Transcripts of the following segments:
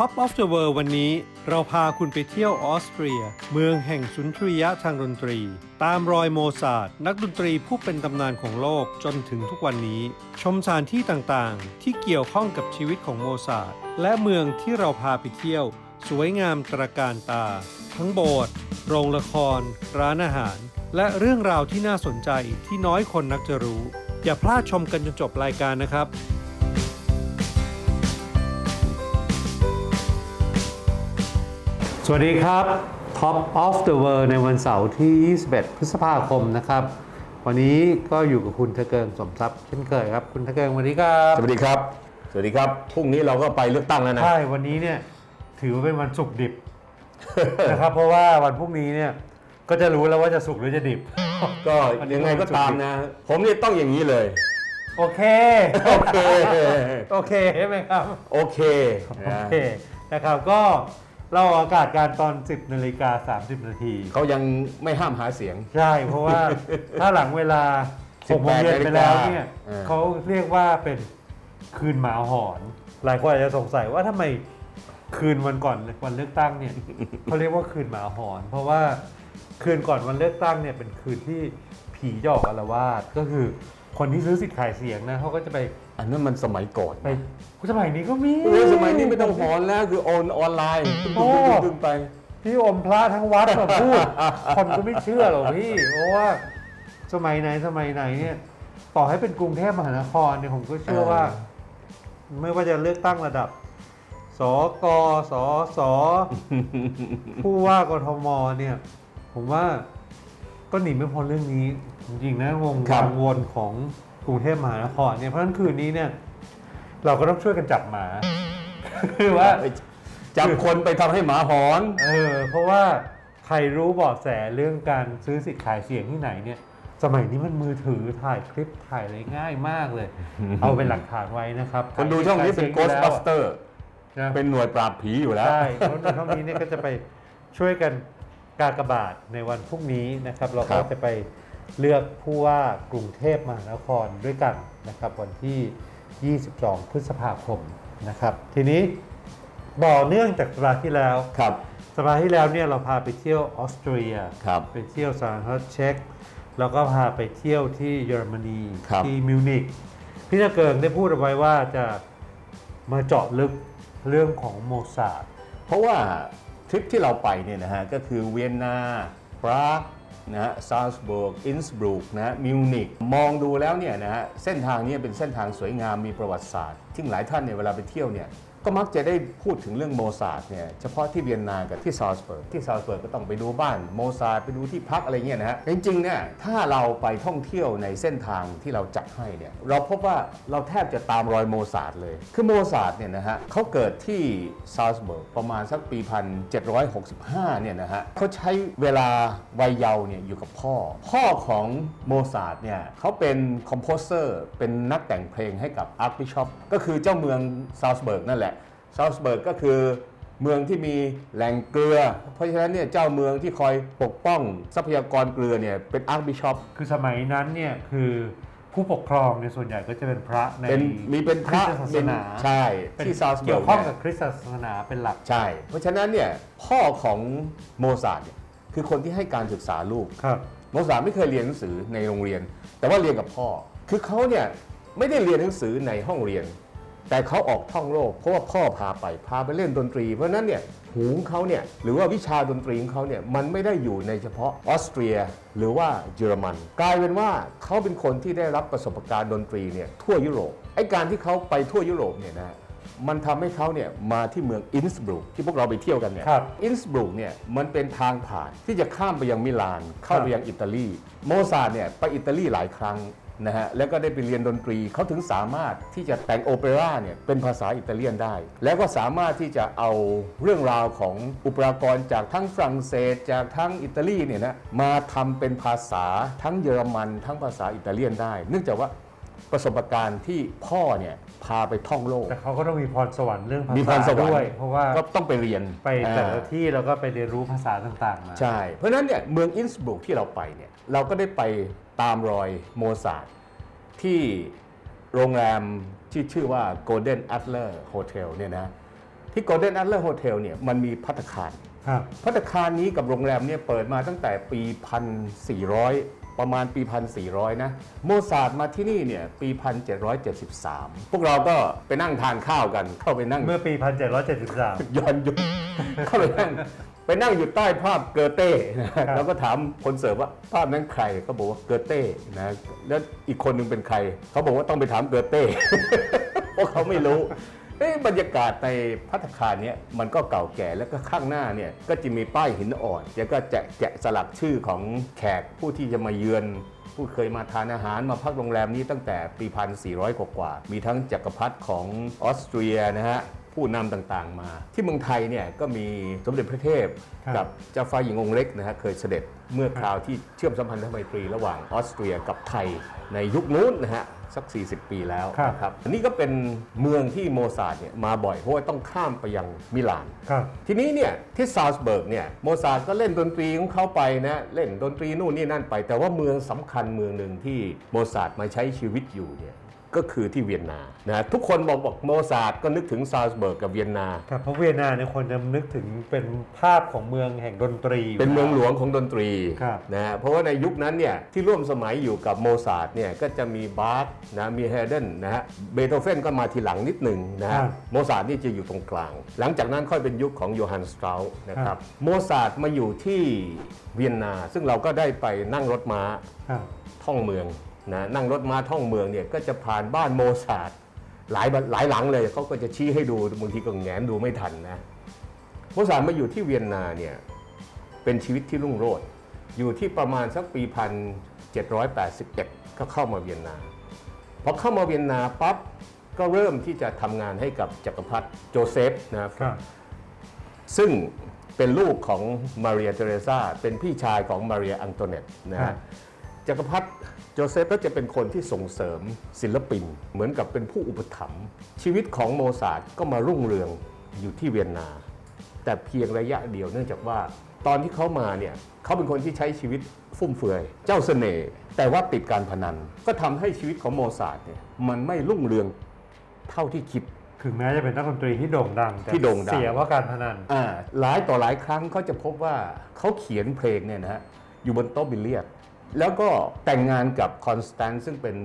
Top of the World วันนี้ เราพาคุณไปเที่ยวออสเตรีย เมืองแห่งสุนทรียะทางดนตรี ตามรอยโมซาร์ทนักดนตรีผู้เป็นตำนานของโลกจนถึงทุกวันนี้ ชมสถานที่ต่างๆ ที่เกี่ยวข้องกับชีวิตของโมซาร์ทและเมืองที่เราพาไปเที่ยว สวยงามตระการตา ทั้งโบสถ์โรงละคร ร้านอาหาร และเรื่องราวที่น่าสนใจที่น้อยคนนักจะรู้ อย่าพลาดชมกันจนจบรายการนะครับ สวัสดีครับ Top of the World ในวันเสาร์ที่ 21 พฤษภาคมนะครับ วันนี้ก็อยู่กับคุณทะเกิงสมทรัพย์เช่นเคยครับ คุณทะเกิงสวัสดีครับสวัสดีครับ สวัสดีครับ พรุ่งนี้เราก็ไปเลือกตั้งแล้วนะ ใช่ วันนี้เนี่ยถือว่าเป็นวันศุกร์ดิบ นะครับ เพราะว่าวันพรุ่งนี้เนี่ยก็จะรู้แล้วว่าจะสุกหรือจะดิบ ก็ยังไงก็ตามนะ ผมนี่ต้องอย่างนี้เลย โอเค โอเค โอเคใช่ไหมครับ โอเค โอนะเค นะครับ ก็ เราออกอากาศการตอน 10นาฬิกา30 นาที เขายังไม่ห้ามหาเสียง ใช่ เพราะว่าถ้าหลังเวลา18 6โมงเย็นไปแล้วเนี่ยเออ เขาเรียกว่าเป็นคืนหมาหอน หลายคนอาจจะสงสัยว่าทำไมคืนวันก่อนวันเลือกตั้งเนี่ย เขาเรียกว่าคืนหมาหอน เพราะว่าคืนก่อนวันเลือกตั้งเนี่ยเป็นคืนที่ผีหยอกอารวาสก็คือคนที่ซื้อสิทธิ์ขายเสียงนะเขาก็จะไป อันนั้นมันสมัยก่อนไปสมัยนี้ก็มีเออสมัยนี้ไม่ต้องหอนแล้วคือโอนออนไลน์ตึ้งโอ้ตึ้งตึ้งตึ้งไป พี่อมพระทั้งวัดมาพูด คนก็ไม่เชื่อหรอกพี่ เพราะว่าสมัยไหนสมัยไหนเนี่ยต่อให้เป็นกรุงเทพมหานครเนี่ยผมก็เชื่อว่า ไม่ว่าจะเลือกตั้งระดับ สกสสผู้ว่ากทมเนี่ย ผมว่าก็หนีไม่พ้นเรื่องนี้ จริงๆนะวงครับกังวลของ กรุงเทพมหานครเนี่ยเพราะฉะนั้นคืนนี้เนี่ย เราก็ต้องช่วยกันจับหมา คือว่า จับคนไปทำให้หมาหอน เออเพราะว่าใครรู้เบาะแสเรื่องการซื้อสิทธิ์ขายเสียงที่ไหนเนี่ย สมัยนี้มันมือถือถ่ายคลิปถ่ายอะไรง่ายมากเลย เอาเป็นหลักฐานไว้นะครับคนดูช่องนี้เป็นขายสียงอยู่แล้ว Ghostbuster นะเป็นหน่วยปราบผีอยู่แล้ว ใช่คนดูช่องนี้เนี่ยก็จะไปช่วยกันกากบาทในวันพรุ่งนี้นะครับ เราครัก็บ จะไป เลือกผู้ว่ากรุงเทพมหานครด้วยกันนะครับวันที่ 22 พฤษภาคมนะครับ ทีนี้ต่อเนื่องจากสัปดาห์ที่แล้วครับสัปดาห์ที่แล้วเนี่ยเราพาไปเที่ยวออสเตรียครับไปเที่ยวสาธารณรัฐเช็กแล้วก็พาไปเที่ยวที่เยอรมนีครับที่มิวนิกพี่นาเกิงได้พูดเอาไว้ว่าจะมาเจาะลึกเรื่องของโมซาร์ทเพราะว่าทริปที่เราไปเนี่ยนะฮะก็คือเวียนนาปราก นะฮะซาลซบูร์กอินสบรูกนะมิวนิกมองดูแล้วเนี่ยนะฮะเส้นทางนี้เป็นเส้นทางสวยงามมีประวัติศาสตร์ ที่หลายท่านเนี่ยเวลาไปเที่ยวเนี่ย ก็มักจะได้พูดถึงเรื่องโมซาร์ทเนี่ยเฉพาะที่เวียนนากับที่ซาลซเบิร์กที่ซาลซเบิร์กก็ต้องไปดูบ้านโมซาร์ทไปดูที่พักอะไรเงี้ยนะฮะจริงๆเนี่ยถ้าเราไปท่องเที่ยวในเส้นทางที่เราจัดให้เนี่ยเราพบว่าเราแทบจะตามรอยโมซาร์ทเลย คือโมซาร์ทเนี่ยนะฮะเขาเกิดที่ซาลซเบิร์กประมาณสักปี 1765เนี่ยนะฮะเขาใช้เวลาวัยเยาว์เนี่ยอยู่กับพ่อ พ่อของโมซาร์ทเนี่ยเขาเป็นคอมโพเซอร์เป็นนักแต่งเพลงให้กับอาร์คบิชอปก็คือเจ้าเมืองซาลซเบิร์กนั่นแหละ ซาลซเบิร์กก็คือเมืองที่มีแหล่งเกลือ เพราะฉะนั้นเนี่ยเจ้าเมืองที่คอยปกป้องทรัพยากรเกลือเนี่ยเป็นอาร์คบิชอปคือสมัยนั้นเนี่ยคือผู้ปกครองในยส่วนใหญ่ก็จะเป็นพระในเป็นมีเป็นพระคริสตศาสเป็นนาใช่เป็นที่ซาลซเบิร์ก เกี่ยวข้องนี่กับคริสตศาสนาเป็นหลัก ใช่ เพราะฉะนั้นเนี่ยพ่อของโมซาร์ทเนี่ยคือคนที่ให้การศึกษาลูก ครับ โมซาร์ทไม่เคยเรียนหนังสือในโรงเรียน แต่ว่าเรียนกับพ่อ คือเขาเนี่ยไม่ได้เรียนหนังสือในห้องเรียน แต่เขาออกท่องโลกเพราะว่าพ่อพาไปพาไปเล่นดนตรี เพราะฉะนั้นเนี่ยหูของเขาเนี่ยหรือว่าวิชาดนตรีของเขาเนี่ยมันไม่ได้อยู่ในเฉพาะออสเตรีย หรือว่าเยอรมัน กลายเป็นว่าเขาเป็นคนที่ได้รับประสบการณ์ดนตรีเนี่ยทั่วยุโรปไอ้การที่เขาไปทั่วยุโรปเนี่ยนะมันทำให้เขาเนี่ยมาที่เมืองอินสบรูกที่พวกเราไปเที่ยวกันเนี่ยครับอินสบรูกเนี่ยมันเป็นทางผ่านที่จะข้ามไปยังมิลาน เข้าไปยังอิตาลี โมซาร์ทเนี่ยไปอิตาลีหลายครั้ง นะฮะแล้วก็ได้ไปเรียนดนตรีเขาถึงสามารถที่จะแต่งโอเปร่าเนี่ยเป็นภาษาอิตาเลียนได้ แล้วก็สามารถที่จะเอาเรื่องราวของอุปกรณ์จากทั้งฝรั่งเศสจากทั้งอิตาลีเนี่ยนะมาทำเป็นภาษาทั้งเยอรมัน ทั้งภาษาอิตาเลียนได้ เนื่องจากว่า ประสบการณ์ที่พ่อเนี่ยพาไปท่องโลก แต่เขาก็ต้องมีพรสวรรค์เรื่องภามีพรษาสวรรค์ ด้วย เพราะว่าก็ต้องไปเรียนไปแต่ละอ่าที่แล้วก็ไปเรียนรู้ภาษาต่างๆมา ใช่ เพราะฉะนั้นเนี่ยเมืองอินสบรูกที่เราไปเนี่ยเราก็ได้ไปตามรอยโมซาร์ทที่โรงแรมที่ชื่อว่า Golden Adler Hotel เนี่ยนะที่ Golden Adler Hotel เนี่ยมันมีพัตตาคาร ครับ พัตตาคารนี้กับโรงแรมเนี่ยเปิดมาตั้งแต่ปี 1400 ประมาณปี 1400 นะ โมซาร์ทมาที่นี่เนี่ยปี 1773 พวกเราก็ไปนั่งทานข้าวกัน เข้าไปนั่ง เมื่อปี 1773 ย้อนยุคเข้าไปนั่งไปนั่งอยู่ใต้ภาพเกอเต้นะครับแล้วก็ถามคนเสิร์ฟว่าภาพนั้นใครเขาบอกว่าเกอเต้นะแล้วอีกคนหนึงเป็นใคร เขาบอกว่าต้องไปถามเกอเต้เพราะเขาไม่รู้ เอ๊ะบรรยากาศในพัตตาคารเนี้ยมันก็เก่าแก่แล้วก็ข้างหน้าเนี่ยก็จะมีป้ายหินอ่อนแล้วก็จะแกะสลักชื่อของแขกผู้ที่จะมาเยือน ผู้เคยมาทานอาหารมาพักโรงแรมนี้ตั้งแต่ปี 1400 กว่าๆมีทั้งจักรพรรดิของออสเตรียนะฮะผู้นำต่างๆมา ที่เมืองไทยเนี่ยก็มีสมเด็จพระเทพครับกับเจ้าฟ้าหญิงองค์เล็กนะฮะเคยเสด็จเมื่อคราวที่เชื่อมสัมพันธไมตรีระหว่างออสเตรียกับไทยในยุคนู้นนะฮะ สัก 40 ปีแล้วครับ นะครับอันนี้ก็เป็นเมืองที่โมซาร์ทเนี่ยมาบ่อยเพราะว่าต้องข้ามไปยังมิลาน ครับ ทีนี้เนี่ยที่ซาวส์เบิร์กเนี่ยโมซาร์ทก็เล่นดนตรีของเขาไปนะเล่นดนตรีนู่นนี่นั่นไป แต่ว่าเมืองสำคัญเมืองหนึ่งที่โมซาร์ทมาใช้ชีวิตอยู่เนี่ยก็คือที่เวียนนานะทุกคนบอกบอกโมซาร์ทก็นึกถึงซาวส์เบิร์กกับเวียนนาครับเพราะเวียนนาเนี่ยคนจะนึกถึงเป็นภาพของเมืองแห่งดนตรี เป็นเมืองหลวงของดนตรีครับนะฮะเพราะว่าในยุคนั้นเนี่ยที่ร่วมสมัยอยู่กับโมซาร์ทเนี่ยก็จะมีบาร์กนะมีเฮเดนนะฮะเบโธเฟนก็มาทีหลังนิดหนึ่งนะฮะโมซาร์ทนี่จะอยู่ตรงกลาง หลังจากนั้นค่อยเป็นยุคของโยฮันสตราสนะครับโมซาร์ทมาอยู่ที่เวียนนา ซึ่งเราก็ได้ไปนั่งรถม้าครับท่องเมือง นะนั่งรถม้าท่องเมืองเนี่ยก็จะผ่านบ้านโมซาร์ทหลายบ้านหลายหลังเลยเขาก็จะชี้ให้ดูบางทีก็แงนดูไม่ทันนะโมซาร์ทมาอยู่ที่เวียนนาเนี่ยเป็นชีวิตที่รุ่งโรจน์อยู่ที่ประมาณสักปี 1781 ก็เข้ามาเวียนนาพอเข้ามาเวียนนาปั๊บก็เริ่มที่จะทำงานให้กับจักรพรรดิโจเซฟนะครับครับซึ่งเป็นลูกของมาเรียเทเรซาเป็นพี่ชายของมาเรียอังโตเนตนะครัฮะบจักรพรรดิ โจเซฟก็จะเป็นคนที่ส่งเสริมศิลปิน เหมือนกับเป็นผู้อุปถัมภ์ชีวิตของโมซาร์ทก็มารุ่งเรืองอยู่ที่เวียนนา แต่เพียงระยะเดียวเนื่องจากว่าตอนที่เขามาเนี่ยเขาเป็นคนที่ใช้ชีวิตฟุ่มเฟือย เจ้าเสน่ห์แต่ว่าติดการพนัน ก็ทำให้ชีวิตของโมซาร์ทเนี่ยมันไม่รุ่งเรืองเท่าที่คิดถึงแม้จะเป็นนักดนตรีที่โด่งดังแต่ที่โด่งดังเสียว่าการพนันอ่าหลายต่อหลายครั้งเขาจะพบว่าเขาเขียนเพลงเนี่ยนะฮะอยู่บนโต๊ะบิลเลียด แล้วก็แต่งงานกับคอนสแตนซ์ซึ่งเป็น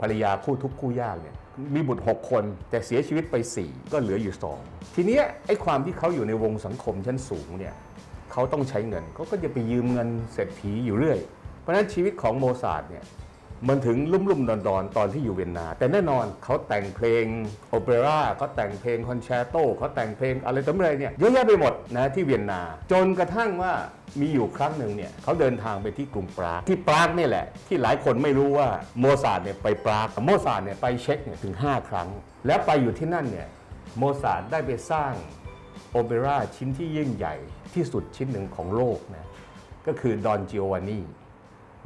ภรรยาคู่ทุกข์คู่ยากเนี่ยมีบุตร 6 คน แต่เสียชีวิตไป 4 ก็เหลืออยู่ 2 ทีนี้ไอ้ความที่เขาอยู่ในวงสังคมชั้นสูงเนี่ยเขาต้องใช้เงินเขาก็จะไปยืมเงินเศรษฐีอยู่เรื่อย เพราะฉะนั้นชีวิตของโมซาร์ทเนี่ย มันถึงลุ่มลุ่มดอนดอนตอนที่อยู่เวียนนา แต่แน่นอนเขาแต่งเพลงโอเปร่าเขาแต่งเพลงคอนแชร์โตเขาแต่งเพลงอะไรต่ออะไรเนี่ยเยอะแยะไปหมดนะที่เวียนนา จนกระทั่งว่ามีอยู่ครั้งหนึ่งเนี่ยเขาเดินทางไปที่กรุงปรากที่ปรากนี่แหละ ที่หลายคนไม่รู้ว่าโมซาร์ทเนี่ยไปปรากโมซาร์ทเนี่ยไปเช็คเนี่ยถึง 5 ครั้ง แล้วไปอยู่ที่นั่นเนี่ยโมซาร์ทได้ไปสร้างโอเปร่าชิ้นที่ยิ่งใหญ่ที่สุดชิ้นหนึ่งของโลกนะก็คือดอนจิโอวานี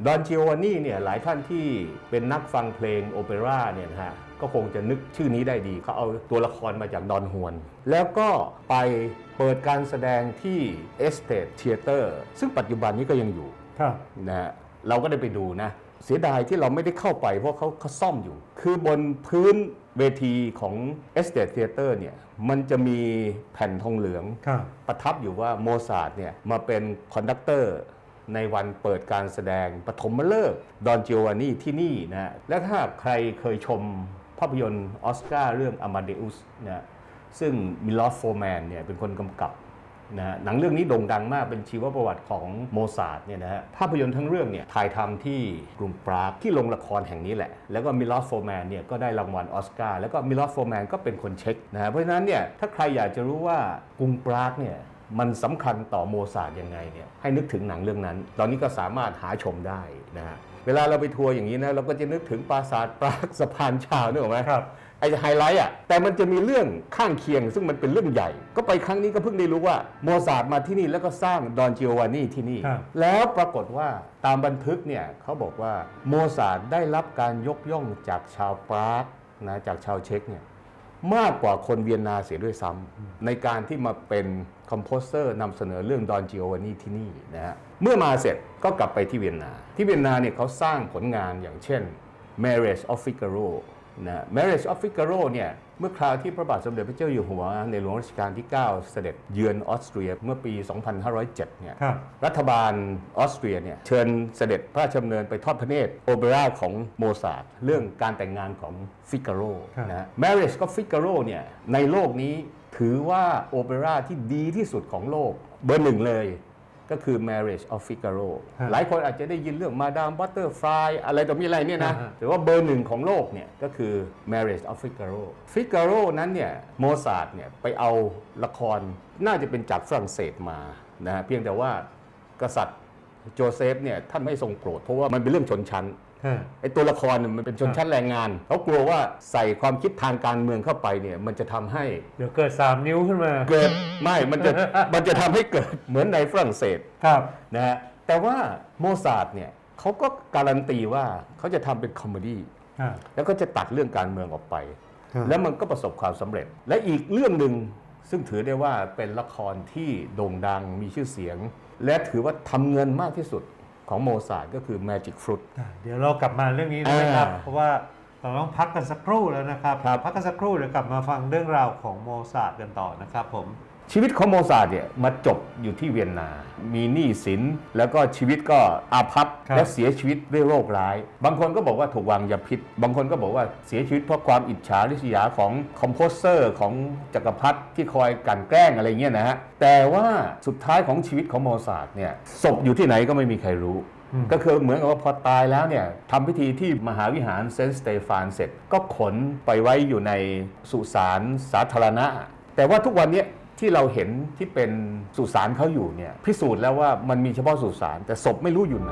ดอนจิโอวานีเนี่ยหลายท่านที่เป็นนักฟังเพลงโอเปร่าเนี่ยนะฮะก็คงจะนึกชื่อนี้ได้ดีเขาเอาตัวละครมาจากดอนฮวน แล้วก็ไปเปิดการแสดงที่ Estate Theater ซึ่งปัจจุบันนี้ก็ยังอยู่ครับนะฮะเราก็ได้ไปดูนะ เสียดายที่เราไม่ได้เข้าไปเพราะเขาเขาซ่อมอยู่ คือบนพื้นเวทีของ Estate Theater เนี่ยมันจะมีแผ่นทองเหลืองครับประทับอยู่ว่าโมซาร์ทเนี่ยมาเป็นคอนดักเตอร์ ในวันเปิดการแสดงปฐมฤกษ์ดอนจิโอวานีที่นี่นะฮะและถ้าใครเคยชมภาพยนตร์ออสการ์เรื่อง Amadeus นะฮะซึ่งมิลอสโฟแมนเนี่ยเป็นคนกำกับนะฮะหนังเรื่องนี้โด่งดังมากเป็นชีวประวัติของโมซาร์ทเนี่ยนะฮะภาพยนตร์ทั้งเรื่องเนี่ยถ่ายทำที่กรุงปรากที่โรงละครแห่งนี้แหละ แล้วก็มิลอสโฟแมนเนี่ยก็ได้รางวัลออสการ์แล้วก็มิลอสโฟแมนก็เป็นคนเช็คนะฮะเพราะฉะนั้นเนี่ยถ้าใครอยากจะรู้ว่ากรุงปรากเนี่ย มันสำคัญต่อโมซาร์ทยังไงเนี่ยให้นึกถึงหนังเรื่องนั้น ตอนนี้ก็สามารถหาชมได้นะฮะเวลาเราไปทัวร์อย่างนี้นะเราก็จะนึกถึงปราสาทปรากสะพานชาวนึกออกไหมครับไอ้ไฮไลท์อะแต่มันจะมีเรื่องข้างเคียง ซึ่งมันเป็นเรื่องใหญ่ ก็ไปครั้งนี้ก็เพิ่งได้รู้ว่าโมซาร์ทมาที่นี่แล้วก็สร้างดอนจิโอวานีที่นี่ครับแล้วปรากฏว่าตามบันทึกเนี่ยเขาบอกว่าโมซาร์ทได้รับการยกย่องจากชาวปรากนะจากชาวเช็กเนี่ยมากกว่าคนเวียนนาเสียด้วยซ้ำในการที่มาเป็น คอมโพสเซอร์นำเสนอเรื่องดอนจิโอวานีที่นี่นะฮะเมื่อมาเสร็จก็กลับไปที่เวียนนา ที่เวียนนาเนี่ยเขาสร้างผลงานอย่างเช่น Marriage of Figaro นะ Marriage of Figaro เนี่ยเมื่อคราวที่พระบาทสมเด็จพระเจ้าอยู่หัวในหลวงรัชกาลที่ 9 เสด็จเยือนออสเตรียเมื่อปี 2507 เนี่ยครับรัฐบาลออสเตรียเนี่ยเชิญเสด็จพระราชดำเนินไปทอดพระเนตรโอเปร่าของโมซาร์ทเรื่องการแต่งงานของฟิกาโรครับนะ Marriage of Figaro เนี่ยในโลกนี้ ถือว่าโอเปร่าที่ดีที่สุดของโลกเบอร์หนึ่งเลย ก็คือ Marriage of Figaro ฮะหลายคนอาจจะได้ยินเรื่องมาดามบัตเตอร์ฟลายอะไรต่อมีอะไรเนี่ยนะฮะฮะแต่ว่าเบอร์หนึ่งของโลกเนี่ยก็คือ Marriage of Figaro Figaro นั้นเนี่ยโมซาร์ทเนี่ยไปเอาละครน่าจะเป็นจากฝรั่งเศสมานะฮะเพียงแต่ว่ากษัตริย์โจเซฟเนี่ยท่านไม่ทรงโปรดเพราะว่ามันเป็นเรื่องชนชั้นฮะ ไอ้ตัวละครเนี่ยมันเป็นชนชั้นแรงงานเขากลัวว่าใส่ความคิดทางการเมืองเข้าไปเนี่ยมันจะทำให้เดี๋ยวเกิด 3 นิ้วขึ้นมาเกิดไม่มันจะมันจะทำให้เกิดเหมือนในฝรั่งเศสครับนะฮะแต่ว่าโมซาร์ทเนี่ยเขาก็การันตีว่าเขาจะทำเป็นคอมเมดี้ฮะแล้วก็จะตัดเรื่องการเมืองออกไปครับแล้วมันก็ประสบความสำเร็จ และอีกเรื่องหนึ่งซึ่งถือได้ว่าเป็นละครที่โด่งดังมีชื่อเสียง และถือว่าทำเงินมากที่สุด ของโมซาร์ทก็คือ Magic Fruit อะเดี๋ยวเรากลับมาเรื่องนี้นะครับอ่าเพราะว่าเราต้องพักกันสักครู่แล้วนะครับครับ พักกันสักครู่เดี๋ยวกลับมาฟังเรื่องราวของโมซาร์ทกันต่อนะครับผม ชีวิตของโมซาร์ทเนี่ยมาจบอยู่ที่เวียนนา มีหนี้สินแล้วก็ชีวิตก็อาภัพครับ และเสียชีวิตด้วยโรคร้าย บางคนก็บอกว่าถูกวางยาพิษ บางคนก็บอกว่าเสียชีวิตเพราะความอิจฉาริษยาของคอมโพเซอร์ของจักรพรรดิที่คอยกลั่นแกล้งอะไรเงี้ยนะฮะ แต่ว่าสุดท้ายของชีวิตของโมซาร์ทเนี่ยศพอยู่ที่ไหนก็ไม่มีใครรู้ อืม ก็คือเหมือนกับว่าพอตายแล้วเนี่ยทำพิธีที่มหาวิหารเซนต์สเตฟานเสร็จ ก็ขนไปไว้อยู่ในสุสานสาธารณะ แต่ว่าทุกวันเนี้ย ที่เราเห็นที่เป็นสุสานเขาอยู่เนี่ยพิสูจน์แล้วว่ามันมีเฉพาะสุสานแต่ศพไม่รู้อยู่ไหน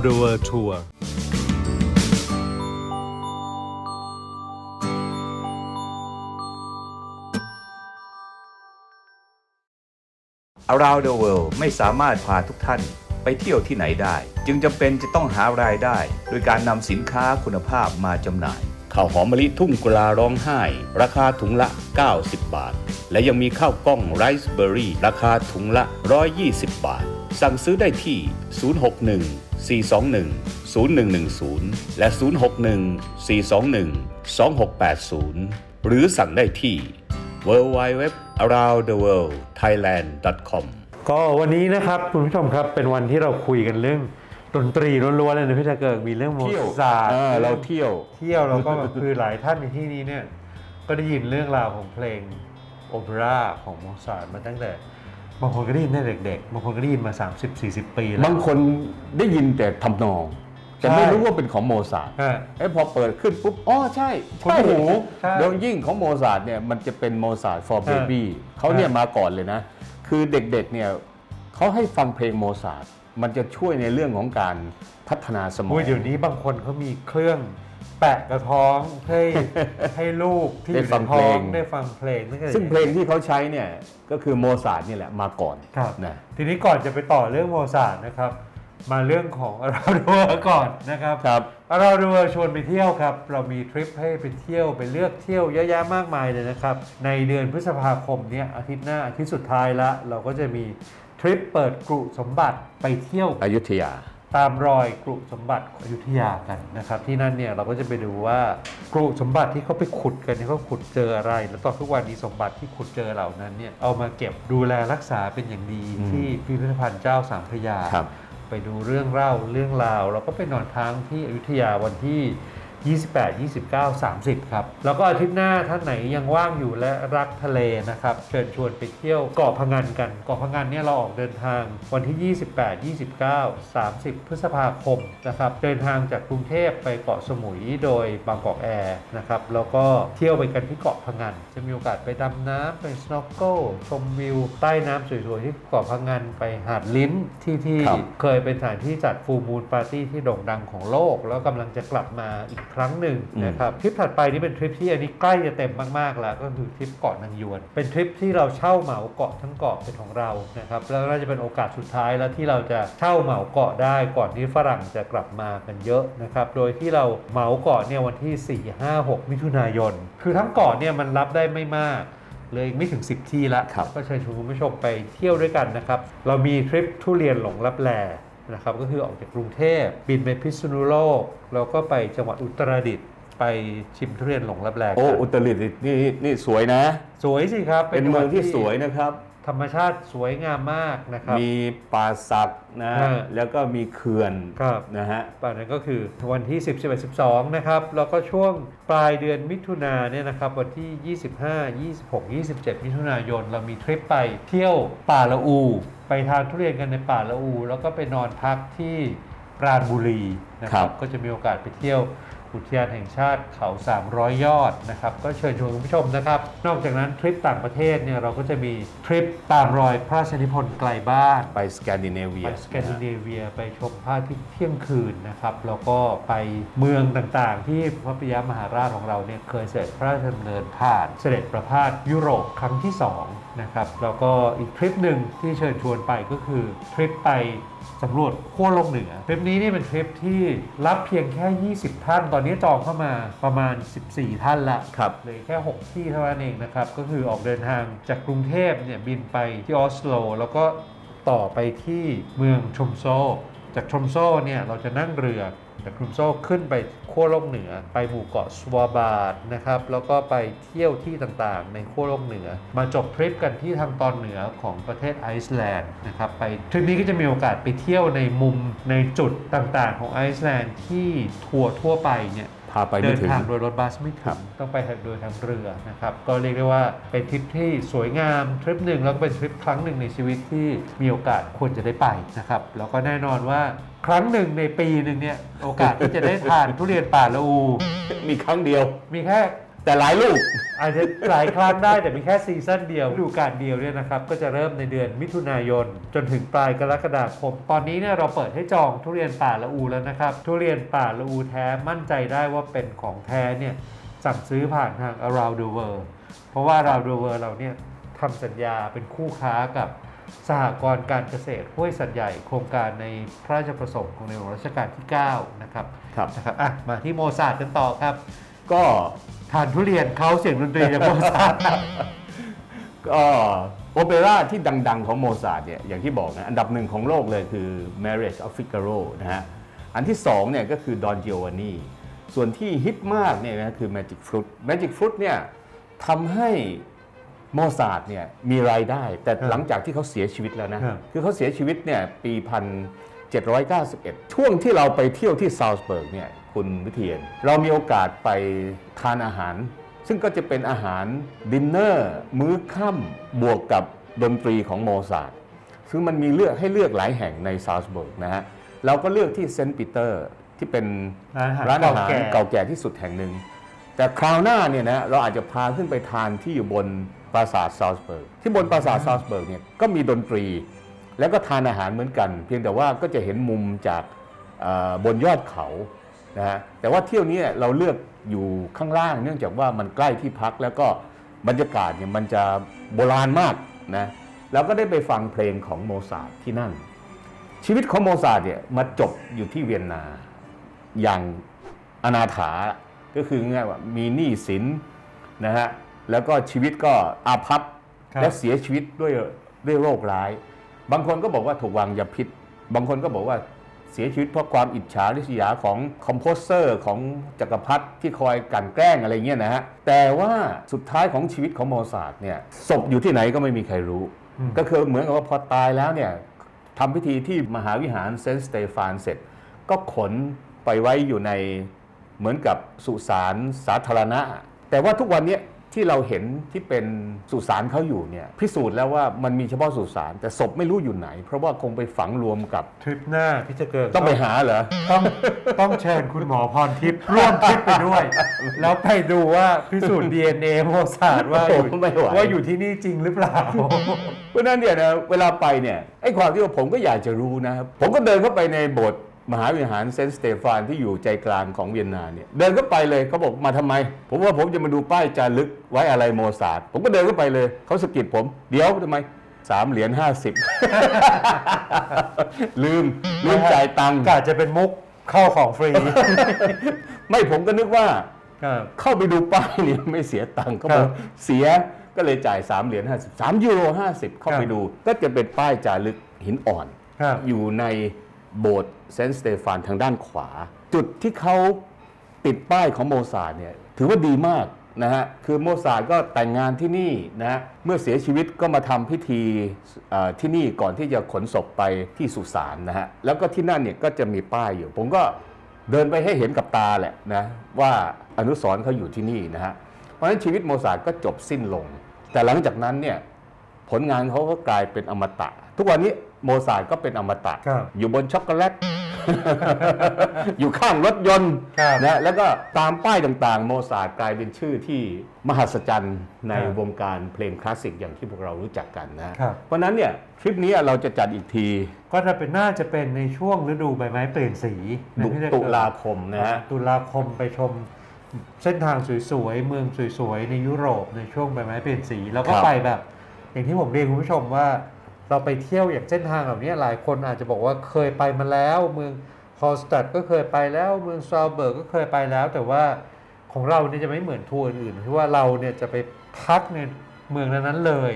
the world tour Around the World ไม่สามารถพาทุกท่านไปเที่ยวที่ไหนได้ จึงจำเป็นจะต้องหารายได้ โดยการนำสินค้าคุณภาพมาจำหน่าย ข้าวหอมมะลิทุ่งกุลาร้องไห้ ราคาถุงละ 90 บาท และยังมีข้าวกล้องไรซ์เบอร์รี่ ราคาถุงละ 120 บาท สั่งซื้อได้ที่ 061 421 0110 และ 061 421 2680 หรือสั่งได้ที่ w w w aroundtheworldthailand.com ก็วันนี้นะครับคุณผู้ชมครับเป็นวันที่เราคุยกันเรื่องดนตรีล้วนๆเลยนะพี่ตะเกิกมีเรื่องโมเที่ยวซาร์ทเออเราเที่ยวเที่ยวแล้วก็แบบคือหลายท่านในที่นี้เนี่ยก็ได้ยินเรื่องราวของเพลงโอเปร่าของโมซาร์ทมาตั้งแต่ บางคนก็ได้ยินตั้งแต่เด็กๆ บางคนก็ได้ยินมา 30-40 ปีแล้ว บางคนได้ยินแต่ทำนอง แต่ใช่ไม่รู้ว่าเป็นของโมซาร์ทฮะไอ้พอเปิดขึ้นปุ๊บอ๋อใช่คุ้นใช่หูหูใช่โดยยิ่งของโมซาร์ทเนี่ยมันจะเป็นโมซาร์ท for ฮะ baby เขาเนี่ยฮะมาก่อนเลยนะ คือเด็กๆเนี่ยเขาให้ฟังเพลงโมซาร์ทมันจะช่วยในเรื่องของการพัฒนาสมอง โอ้ยเดี๋ยวนี้บางคนเขามีเครื่อง แปะกระท้องให้ให้ลูกที่อยู่ได้ฟัในงท้องเพลงได้ฟังเพลงตั้งแต่ซึ่งเพลงที่เขาใช้เนี่ยก็คือโมซาร์ทนี่แหละมาก่อนครับนะทีนี้ก่อนจะไปต่อเรื่องโมซาร์ทนะครับมาเรื่องของเราดูก่อนนะครับครับเราดูชวนไปเที่ยวครับ เรามีทริปให้ไปเที่ยวไปเลือกเที่ยวเยอะแยะมากมายเลยนะครับ ในเดือนพฤษภาคมเนี้ยอาทิตย์หน้าอาทิตย์สุดท้ายละเราก็จะมีทริปเปิดกรุสมบัติไปเที่ยวอยุธยา ตามรอยกรุสมบัติของอยุธยากันนะครับ ที่นั่นเนี่ยเราก็จะไปดูว่ากรุสมบัติที่เขาไปขุดกันเนี่ยเขาขุดเจออะไร แล้วตอนทุกวันนี้สมบัติที่ขุดเจอเหล่านั้นเนี่ยเอามาเก็บดูแลรักษาเป็นอย่างดีอืมที่พิพิธภัณฑ์เจ้าสามพระยาครับไปดูเรื่องเล่าเรื่องราว เราก็ไปนอนค้างที่อยุธยาวันที่ 28 29 30 ครับ แล้วก็อาทิตย์หน้าท่านไหนยังว่างอยู่และรักทะเลนะครับ เชิญชวนไปเที่ยวเกาะพะงันกัน เกาะพะงันเนี่ยเราออกเดินทางวันที่ 28 29 30 พฤษภาคมนะครับ เดินทางจากกรุงเทพไปเกาะสมุยโดยบางกอกแอร์นะครับ แล้วก็เที่ยวไปกันที่เกาะพะงันจะมีโอกาสไปดำน้ำไปสโนว์เกิลชมวิว ใต้น้ำสวยๆที่เกาะพะงันไปหาดลิ้นที่ที่ครับเคยเป็นสถานที่จัดฟูมูลปาร์ตี้ที่โด่งดังของโลก แล้วกำลังจะกลับมาอีกครั้งหนึ่งนะครับทริปถัดไปนี่เป็นทริปที่อันนี้ใกล้จะเต็มมากๆแล้วก็คือทริปเกาะนางยวน เป็นทริปที่เราเช่าเหมาเกาะทั้งเกาะเป็นของเรานะครับแล้วน่าจะเป็นโอกาสสุดท้ายแล้วที่เราจะเช่าเหมาเกาะได้ก่อนที่ฝรั่งจะกลับมากันเยอะนะครับโดยที่เราเหมาเกาะเนี่ยวันที่ 4 5 6 มิถุนายน คือทั้งเกาะเนี่ยมันรับได้ไม่มากเลยอีกไม่ถึง 10 ที่ละครับก็เชิญชวนคุณผู้ชมไปเที่ยวด้วยกันนะครับ เรามีทริปทุเรียนหลงลับแล นะครับก็คือออกจากกรุงเทพบินไปพิษณุโลก แล้วก็ไปจังหวัดอุตรดิตถ์ไปชิมทุเรียนหลงลับแลกันโอ้ อุตรดิตถ์นี่นี่สวยนะ สวยสิครับ เป็นเมืองที่สวยนะครับ ธรรมชาติสวยงามมากนะครับ มีป่าสักนะฮะแล้วก็มีเขื่อนครับนะฮะป่านนั้นก็คือวันที่ 10 11 12 นะครับ แล้วก็ช่วงปลายเดือนมิถุนาเนี่ยนะครับ วันที่ 25 26 27 มิถุนายน เรามีทริปไปเที่ยวป่าละอู ไปทานทุเรียนกันในป่าละอู แล้วก็ไปนอนพักที่ปราณบุรีนะคครัรับบก็จะมีโอกาสไปเที่ยว อุทยานแห่งชาติเขา 300 ยอดนะครับก็เชิญชวนคุณผู้ชมนะครับ นอกจากนั้นทริปต่างประเทศเนี่ยเราก็จะมีทริปตามรอยพระราชนิพนธ์ไกลบ้าน ไปสแกนดิเนเวียไปสแกนดิเนเวียไปชมพระอาทิตย์เที่ยงคืนนะครับแล้วก็ไปเมืองต่างๆ ที่พระปิยมหาราชของเราเนี่ยเคยเสด็จพระราชดำเนินผ่านเสด็จประพาสยุโรปครั้งที่2นะครับแล้วก็อีกทริปหนึ่งที่เชิญชวนไปก็คือทริปไป สำรวจขั้วโลกเหนือทริปนี้นี่เป็นทริปที่รับเพียงแค่ 20 ท่าน ตอนนี้จองเข้ามาประมาณ 14 ท่านละครับเหลือแค่ 6 ที่เท่านั้นเองนะครับ ก็คือออกเดินทางจากกรุงเทพเนี่ยบินไปที่ออสโล แล้วก็ต่อไปที่เมืองชมโซ จากชมโซเนี่ยเราจะนั่งเรือจา กลุ่มโซ่ขึ้นไปขั้วโลกเหนือ ไปหมู่เกาะสวาบาดนะครับ แล้วก็ไปเที่ยวที่ต่างๆ ในขั้วโลกเหนือ มาจบทริปกันที่ทางตอนเหนือของประเทศไอซ์แลนด์นะครับ ไปทริปนี้ก็จะมีโอกาสไปเที่ยวในมุมในจุดต่างๆ ของไอซ์แลนด์ที่ทัวร์ทั่วไปเนี่ย พาไปเดิไม่นถึง ทางโดยรถบัสไม่ครัถึงบต้องไปโดยทางเรือนะครับก็เรียกได้ว่าเป็นทริปที่สวยงามทริปหนึ่งแล้วก็เป็นทริปครั้งหนึ่งในชีวิตที่มีโอกาสควรจะได้ไปนะครับแล้วก็แน่นอนว่าครั้งหนึ่งในปีหนึ่งเนี่ยโอกาสที่จะได้ทานทุเรียนป่าละอู มีครั้งเดียว มีแค่ แต่หลายลูก อาจจะหลายครั้งได้แต่มีแค่ซีซั่นเดียวฤดูกาลเดียวเนี่ยนะครับก็จะเริ่มในเดือนมิถุนายน จนถึงปลายกรกฎาคม ตอนนี้เนี่ยเราเปิดให้จองทุเรียนป่าละอูแล้วนะครับ ทุเรียนป่าละอูแท้มั่นใจได้ว่าเป็นของแท้เนี่ยสั่งซื้อผ่านทาง around the world เพราะว่า around the world เราเนี่ยทำสัญญาเป็นคู่ค้ากับสหกรณ์การเกษตรห้วยสัตว์ใหญ่โครงการในพระราชประสงค์ของในหลวงรัชกาลที่ 9 นะครับครับนะครับอะมาที่โมซาร์ทกันต่อครับ ก็ ทานทุเรียนเขาเสียงดนตรีจากโมซาร์ท ก็โอเปร่าที่ดัง ๆ ของโมซาร์ทเนี่ยอย่างที่บอกนะอันดับหนึ่งของโลกเลยคือ Marriage of Figaro นะฮะอันที่สองเนี่ยก็คือ Don Giovanni ส่วนที่ฮิตมากเนี่ยนะคือ Magic Fruit Magic Fruit เนี่ยทำให้โมซาร์ทเนี่ยมีรายได้ แต่ครับหลังจากที่เขาเสียชีวิตแล้วนะครับ คือเขาเสียชีวิตเนี่ยปี 1791 ช่วงที่เราไปเที่ยวที่ซาวส์เบิร์กเนี่ย คุณวิเทียน เรามีโอกาสไปทานอาหาร ซึ่งก็จะเป็นอาหารดินเนอร์มื้อค่ำบวกกับดนตรีของโมซาร์ทซึ่งมันมีเลือกให้เลือกหลายแห่งในซาวส์เบิร์กนะฮะเราก็เลือกที่เซนต์ปีเตอร์ที่เป็นร้านอาหารร้านอาหารเก่าแก่เก่าแก่ที่สุดแห่งหนึ่ง แต่คราวหน้าเนี่ยนะเราอาจจะพาขึ้นไปทานที่อยู่บนปราสาทซาวส์เบิร์กที่บนปราสาทซาวส์เบิร์กเนี่ยก็มีดนตรี แล้วก็ทานอาหารเหมือนกัน เพียงแต่ว่าก็จะเห็นมุมจากเอ่อบนยอดเขา นะฮะแต่ว่าเที่ยวนี้เราเลือกอยู่ข้างล่าง เนื่องจากว่ามันใกล้ที่พักแล้วก็บรรยากาศเนี่ยมันจะโบราณมากนะแล้วก็ได้ไปฟังเพลงของโมซาร์ทที่นั่น ชีวิตของโมซาร์ทเนี่ยมาจบอยู่ที่เวียนนาอย่างอนาถาก็คือง่ายว่ามีหนี้สินนะฮะแล้วก็ชีวิตก็อาภัพครับและเสียชีวิตด้วยด้วยโรคร้าย บางคนก็บอกว่าถูกวางยาพิษ บางคนก็บอกว่า เสียชีวิตเพราะความอิจฉาริษยาของคอมโพเซอร์ของจักรพรรดิที่คอยกลันแกล้งอะไรเงี้ยนะฮะ แต่ว่าสุดท้ายของชีวิตของโมซาร์ทเนี่ยศพอยู่ที่ไหนก็ไม่มีใครรู้อืมก็คือเหมือนกับว่าพอตายแล้วเนี่ยทำพิธีที่มหาวิหารเซนต์สเตฟานเสร็จ ก็ขนไปไว้อยู่ในเหมือนกับสุสานสาธารณะ แต่ว่าทุกวันเนี้ย ที่เราเห็นที่เป็นสุสานเขาอยู่เนี่ยพิสูจน์แล้วว่ามันมีเฉพาะสุสานแต่ศพไม่รู้อยู่ไหน เพราะว่าคงไปฝังรวมกับทริปหน้าพี่จะเกิดต้องไปหาเหรอ ต้องต้องเชิญคุณหมอพรทิพย์ร่วมทริปไปด้วย แล้วไปดูว่าพิสูจน์ DNA โมซาร์ว่าอยู่โอ้ไม่ไหว ว่าอยู่ที่นี่จริงหรือเปล่า เพราะฉะนั้นเนี่ยนะเวลาไปเนี่ยไอ้ความที่ว่าผมก็อยากจะรู้นะครับผมก็เดินเข้าไปในโบสถ์ มหาวิหารเซนต์สเตฟานที่อยู่ใจกลางของเวียนนาเนี่ยเดินเข้าไปเลยเขาบอกมาทำไม ผมว่าผมจะมาดูป้ายจารึกไว้อะไรโมซาร์ทผมก็เดินเข้าไปเลยเขาสะกิดผม เดี๋ยวทำไมสามเหรียญห้าสิบลืมลืมจ่ายตังค์กาจะเป็นมุกเข้าของฟรี ไม่ผมก็นึกว่าครับเข้าไปดูป้ายเนี่ยไม่เสียตังค์เขาบอกครับเสียก็เลยจ่าย3เหรียญ50 3ยูโร50 เข้าไปครับดู ก็จะเป็นป้ายจารึกหินอ่อนครับอยู่ใน โบสถ์เซนต์สเตฟานทางด้านขวา จุดที่เขาติดป้ายของโมซาเนี่ยถือว่าดีมากนะฮะคือโมซาก็แต่งงานที่นี่นะฮะเมื่อเสียชีวิตก็มาทำพิธีที่นี่ก่อนที่จะขนศพไปที่สุสานนะฮะแล้วก็ที่นั่นเนี่ยก็จะมีป้ายอยู่ ผมก็เดินไปให้เห็นกับตาแหละนะว่าอนุสรณ์เขาอยู่ที่นี่นะฮะเพราะฉะนั้นชีวิตโมซาก็จบสิ้นลง แต่หลังจากนั้นเนี่ยผลงานเขาก็กลายเป็นอมตะ ทุกวันนี้ โมซาร์ทก็เป็นอมตะ ครับอยู่บนช็อกโกแลต อยู่ข้างรถยนต์ครับนะแล้วก็ตามป้ายต่างๆ โมซาร์ทกลายเป็นชื่อที่มหัศจรรย์ในครับวงการเพลงคลาสสิกอย่างที่พวกเรารู้จักกันนะ ครับ เพราะฉะนั้นเนี่ยทริปนี้เราจะจัดอีกที ก็จะเป็นน่าจะเป็นในช่วงฤดูใบไม้เปลี่ยนสีนะพี่จะเกิดตุลาคมนะฮะ ตุลาคมไปชมเส้นทางสวยๆ เมืองสวยๆ ในยุโรปในช่วงใบไม้เปลี่ยนสี แล้วก็ครับ ไปแบบ อย่างที่ผมเรียนคุณผู้ชมว่า เราไปเที่ยวอย่างเส้นทางแบบนี้หลายคนอาจจะบอกว่าเคยไปมาแล้ว เมืองฮอลสตัดก็เคยไปแล้ว เมืองซาลเบิร์กก็เคยไปแล้ว แต่ว่าของเราเนี่ยจะไม่เหมือนทัวร์อื่นๆที่ว่าเราเนี่ยจะไปพักในเมืองนั้นๆเลย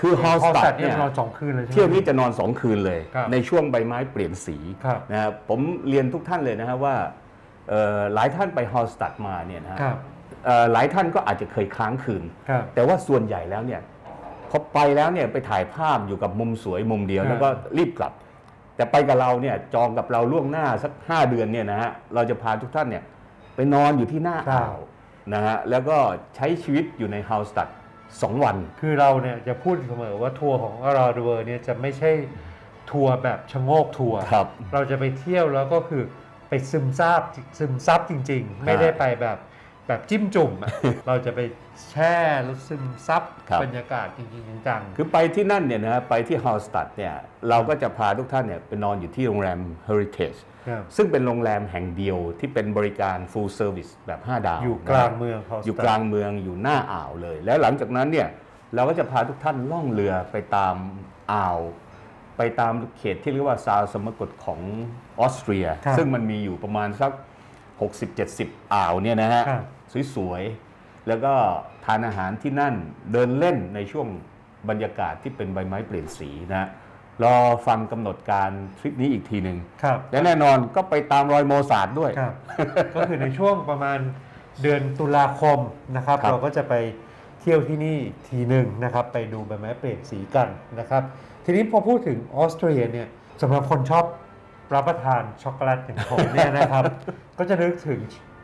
คือฮอลสตัดเนี่เนี่ยยนอนสองคืนเลยใช่ไหมเที่ยวนี้จะนอนสองคืนเลยครับในช่วงใบไม้เปลี่ยนสีครับนะครับผมเรียนทุกท่านเลยนะครับว่าเอ่อหลายท่านไปฮอลสตัดมาเนี่ยนะฮะครับเอ่อหลายท่านก็อาจจะเคยค้างคืนครับแต่ว่าส่วนใหญ่แล้วเนี่ย พอไปแล้วเนี่ยไปถ่ายภาพอยู่กับมุมสวยมุมเดียวครับแล้วก็รีบกลับ แต่ไปกับเราเนี่ยจองกับเราล่วงหน้าสัก 5 เดือนเนี่ยนะฮะเราจะพาทุกท่านเนี่ยไปนอนอยู่ที่หน้าอ่าวนะฮะแล้วก็ใช้ชีวิตอยู่ในฮาลสตัดสองวัน คือเราเนี่ยจะพูดเสมอว่าทัวร์ของอาราเวอร์เนี่ยจะไม่ใช่ทัวร์แบบชะโงกทัวร์ครับ เราจะไปเที่ยวแล้วก็คือไปซึมซาบซึมซับจริง ๆ ไม่ได้ไปแบบ แบบจิ้มจุ่มอะ เราจะไปแช่แล้วซึมซับครับ บรรยากาศจริงๆจังคือไปที่นั่นเนี่ยนะฮะไปที่ฮาลสตัดเนี่ยเราก็จะพาทุกท่านเนี่ยไปนอนอยู่ที่โรงแรม Heritage ๆครับซึ่งเป็นโรงแรมแห่งเดียวที่เป็นบริการ full service แบบ 5 ดาวอยู่กลางเมือง Hallstatt อยู่กลางเมืองอยู่หน้าอ่าวเลย แล้วหลังจากนั้นเนี่ยเราก็จะพาทุกท่านล่องเรือไปตามอ่าว ไปตามเขตที่เรียกว่าซาวสมกตของออสเตรีย ครับซึ่งมันมีอยู่ประมาณสัก 60-70 อ่าวเนี่ยนะฮะ ครับ สวยๆ แล้วก็ทานอาหารที่นั่นเดินเล่นในช่วงบรรยากาศที่เป็นใบไม้เปลี่ยนสีนะฮะรอฟังกำหนดการทริปนี้อีกทีหนึ่งครับและแน่นอนก็ไปตามรอยโมซาร์ทด้วยครับ ก็คือในช่วงประมาณเดือนตุลาคมนะครับครับ เราก็จะไปเที่ยวที่นี่ทีหนึ่งนะครับ ไปดูใบไม้เปลี่ยนสีกันนะครับ ทีนี้พอพูดถึงออสเตรียเนี่ยสำหรับคนชอบรับประทานช็อกโกแลตอย่างผมเนี่ยนะครับ ก็จะนึกถึง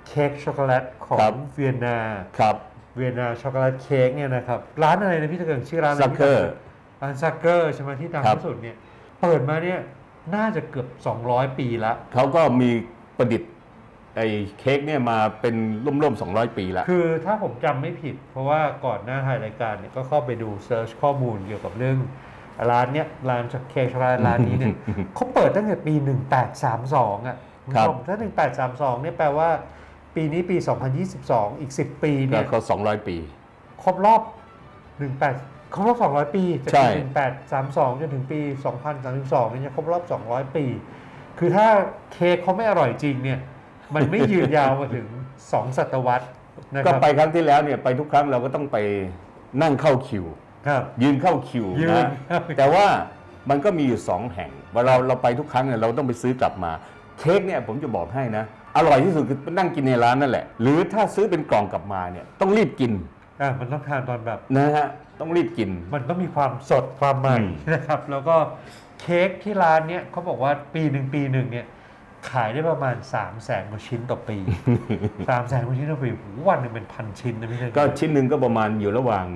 เค้กช็อกโกแลตของครับ เวียนนา ครับ เวียนนาช็อกโกแลตเค้กเนี่ยนะครับ ร้านอะไรนะพี่ตะเกิงชื่อร้านอะไรที่ Zucker ร้านซักเกอร์ใช่ไหมที่ดังครับ ที่สุดเนี่ยเปิดมาเนี่ยน่าจะเกือบ 200 ปีละ เขาก็มีประดิษฐ์ไอ้เค้กเนี่ยมาเป็นร่วมๆ200 ปีแล้วคือถ้าผมจำไม่ผิด เพราะว่าก่อนหน้าถ่ายรายการเนี่ยก็เข้าไปดูเซิร์ชข้อมูลเกี่ยวกับเรื่องร้านเนี้ยร้านเค้กช็อกโกแลตร้านนี้เนี่ย เขาเปิดตั้งแต่ปี 1832 อะคุณครัผู้บชมถ้า 1832 เนี่ยแปลว่า ปีนี้ปี 2022 อีก 10 ปีก็เนี่ยเขา200 ปี ครบรอบ 18 ครบรอบ 200 ปีจากใช่ปี1832 จนถึงปี 2032เนี่ยครบรอบ 200 ปี คือถ้าเค้กเขาไม่อร่อยจริงเนี่ย มันไม่ยืนยาวมาถึง 2 ศตวรรษนะคก็รับไปครั้งที่แล้วเนี่ยไปทุกครั้งเราก็ต้องไปนั่งเข้าคิวครับยืนเข้าคิวยืนนะแต่ว่ามันก็มีอยู่สองแห่งเวลาเราเราไปทุกครั้งเนี่ยเราต้องไปซื้อกลับมาเค้กเนี่ยผมจะบอกให้นะ อร่อยที่สุดคือนั่งกินในร้านนั่นแหละ หรือถ้าซื้อเป็นกล่องกลับมาเนี่ยต้องรีบกินอะมันต้องทานตอนแบบ นะฮะต้องรีบกิน มันต้องมีความสดความใหม่อืม นะครับ แล้วก็เค้กที่ร้านเนี้ยเขาบอกว่าปีหนึ่งปีหนึ่งเนี่ยขายได้ประมาณ 3 0 0แสนกว่าชิ้นต่อปี 3 0 0แสนกว่าชิ้นต่อปีโหวันหนึ่งเป็นพันชิ้นนะพี่เท่งก็ชิ้นหนึ่งก็ประมาณอยู่ระหว่าง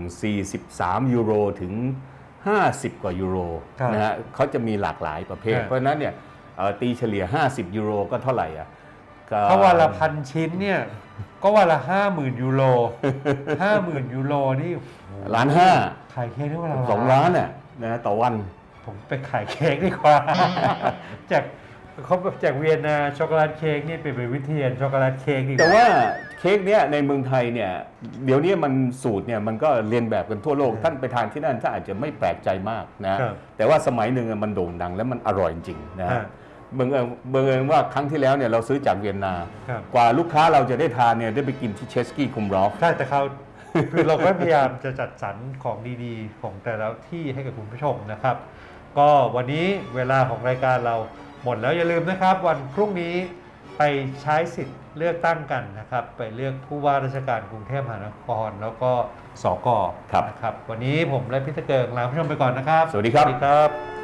43 ยูโรถึง 50 กว่ายูโรครับนะฮะเขาจะมีหลากหลายประเภท ครับเพราะฉะนั้นเนี่ยเอ่อตีเฉลี่ย 50 ยูโรก็เท่าไหร่อะ ก็ถ้าวันละพันชิ้นเนี่ยก็วันละห้าหมื่นยูโรห้าหมื่นยูโรนี่โอ้โหล้านห้าขายเค้กได้วันละสองล้านน่ะนะต่อวัน ผมไปขายเค้กดีกว่า จากเขาจากเวียนนาช็อกโกแลตเค้กนี่เป็นไปวิเทียนช็อกโกแลตเค้กดีกแต่ว่าว่าเค้กเนี้ยในเมืองไทยเนี่ยเดี๋ยวนี้มันสูตรเนี่ยมันก็เรียนแบบกันทั่วโลกท่านไปทานที่นั่นถ้าอาจจะไม่แปลกใจมากนะครับแต่ว่าสมัยหนึ่งอะมันโด่งดังและมันอร่อยจริงๆนะ ฮะฮะเบังเอิญบังเอิญว่าครั้งที่แล้วเนี่ยเราซื้อจากเวียนนา ครับ กว่าลูกค้าเราจะได้ทานเนี่ยได้ไปกินที่เชสกี้คุมรอฟ ใช่แต่เขา คือเราก็พยายามจะจัดสรรของดีๆ ของแต่ละที่ให้กับคุณผู้ชมนะครับ ก็วันนี้เวลาของรายการเราหมดแล้วอย่าลืมนะครับ วันพรุ่งนี้ไปใช้สิทธิ์เลือกตั้งกันนะครับ ไปเลือกผู้ว่าราชการกรุงเทพมหานคร แล้วก็สกครับนะครับ วันนี้ผมและพี่ตะเกิงลาผู้ชมไปก่อนนะครับ สวัสดีครับ สวัสดีครับ